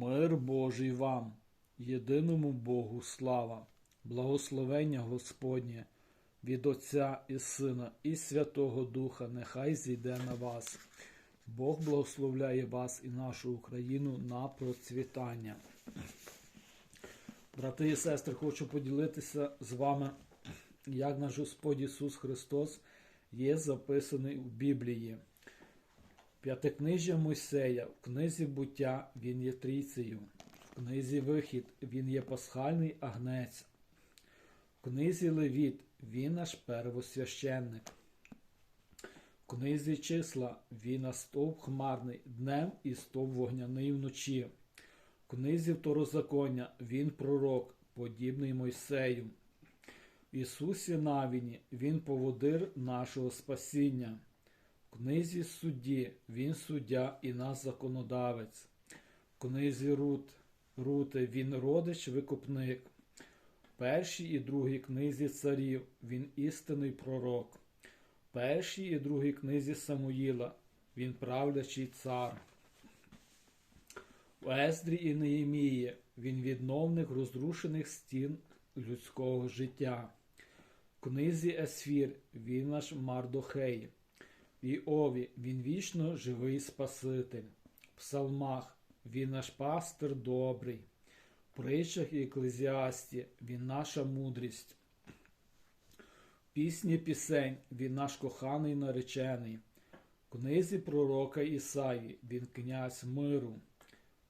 Мир Божий вам, єдиному Богу слава, благословення Господнє від Отця і Сина і Святого Духа нехай зійде на вас. Бог благословляє вас і нашу Україну на процвітання. Брати і сестри, хочу поділитися з вами, як наш Господь Ісус Христос є записаний у Біблії. П'ятикнижжя Мойсея в книзі буття він є трійцею, в книзі Вихід він є пасхальний агнець, в книзі Левіт він наш первосвященник, в книзі числа він наш стовп хмарний днем і стовп вогняний вночі, в книзі Второзаконня він пророк, подібний Мойсею. В Ісусі Навіні він поводир нашого спасіння. Книзі судді він суддя і нас законодавець. В книзі Рут, Рути він родич викупник. В першій і другій книзі царів він істинний пророк. В першій і другій книзі Самуїла він правлячий цар. У Ездрі і Неємії він відновник розрушених стін людського життя. В книзі Есфір він наш Мардохей. Іові він вічно живий Спаситель. В псалмах він наш пастир добрий. В притчах і еклезіасті він наша мудрість. В пісні пісень він наш коханий наречений. В книзі пророка Ісаї він князь миру.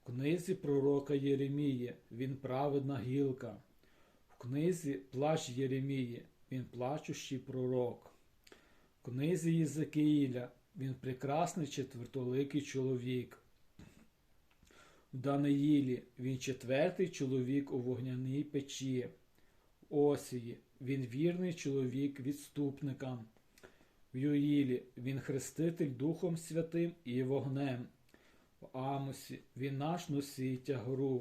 В книзі пророка Єремії він праведна гілка. В книзі Плач Єремії він плачущий пророк. Книзі Єзекиїля він прекрасний четвертоликий чоловік. В Даниїлі він четвертий чоловік у вогняній печі. В Осії він вірний чоловік відступникам. В Юїлі він хреститель Духом Святим і вогнем. В Амосі він наш носій тягору.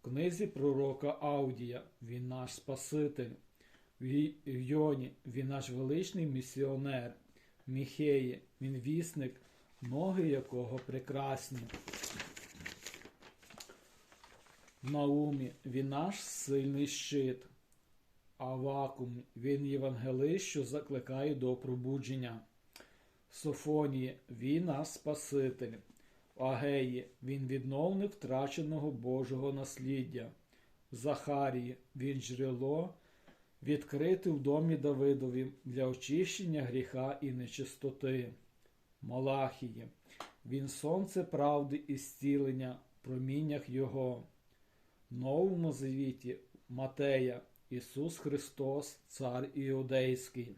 В книзі пророка Аудія він наш Спаситель. В Йоні він наш величний місіонер, Міхеї. Він вісник, ноги якого прекрасні. Наумі. Він наш сильний щит, а вакуум. Він євангелист, що закликає до пробудження. Софонії. Він наш Спаситель, Агеї. Він відновник втраченого Божого насліддя, Захарії. Він джерело відкрити в домі Давидові для очищення гріха і нечистоти. Малахії, він сонце правди і зцілення в проміннях Його. В Новому Завіті Матея, Ісус Христос, Цар Іудейський.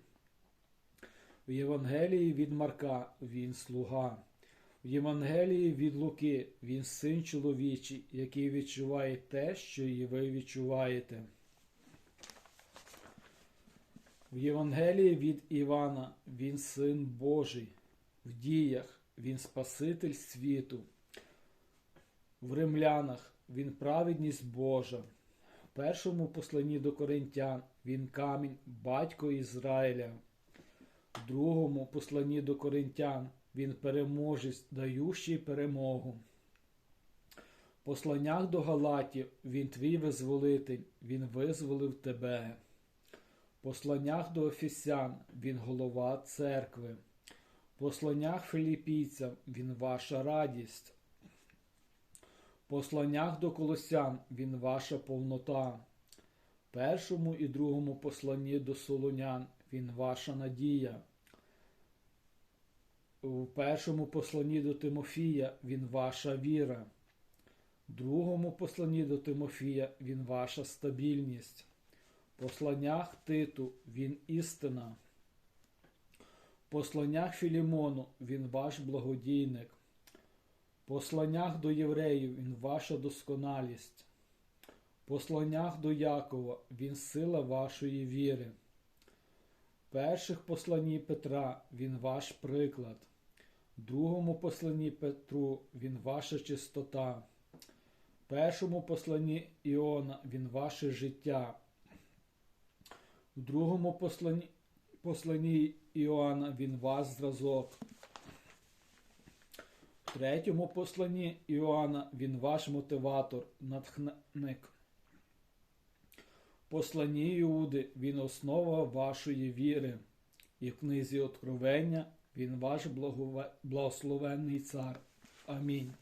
В Євангелії від Марка Він слуга. В Євангелії від Луки Він син чоловічий, який відчуває те, що і ви відчуваєте. В Євангелії від Івана Він син Божий, в діях Він Спаситель світу, в римлянах Він праведність Божа, в першому посланні до Коринтян Він камінь, батько Ізраїля, в другому посланні до Коринтян Він переможець, даючий перемогу. В посланнях до Галатів Він твій визволитель, Він визволив тебе. Посланнях до Офісян він голова церкви. Посланнях Філіпійцям він ваша радість. Посланнях до Колосян він ваша повнота. Першому і другому посланні до Солонян він ваша надія. У першому посланні до Тимофія він ваша віра. В другому посланні до Тимофія він ваша стабільність посланнях Титу він істина. Посланнях Філімону він ваш благодійник. Посланнях до євреїв він ваша досконалість. Посланнях до Якова він сила вашої віри. Перших посланні Петра він ваш приклад. Другому посланні Петру він ваша чистота. Першому посланні Іона він ваше життя. В другому посланні, посланні Іоанна він вас зразок. В третьому посланні Іоанна він ваш мотиватор, натхненник. Посланні Іуди він основа вашої віри. І в книзі Откровення він ваш благословенний цар. Амінь.